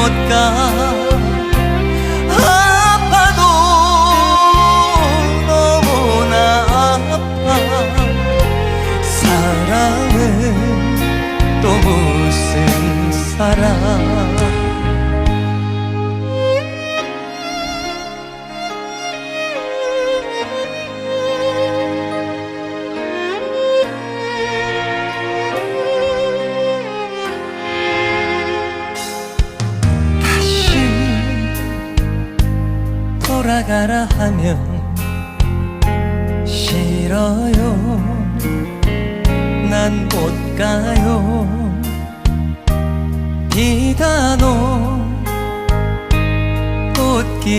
못 가. 또 무슨 사랑 돌아가라 하면 싫어요. 난 못 가요. 비단오 꽃길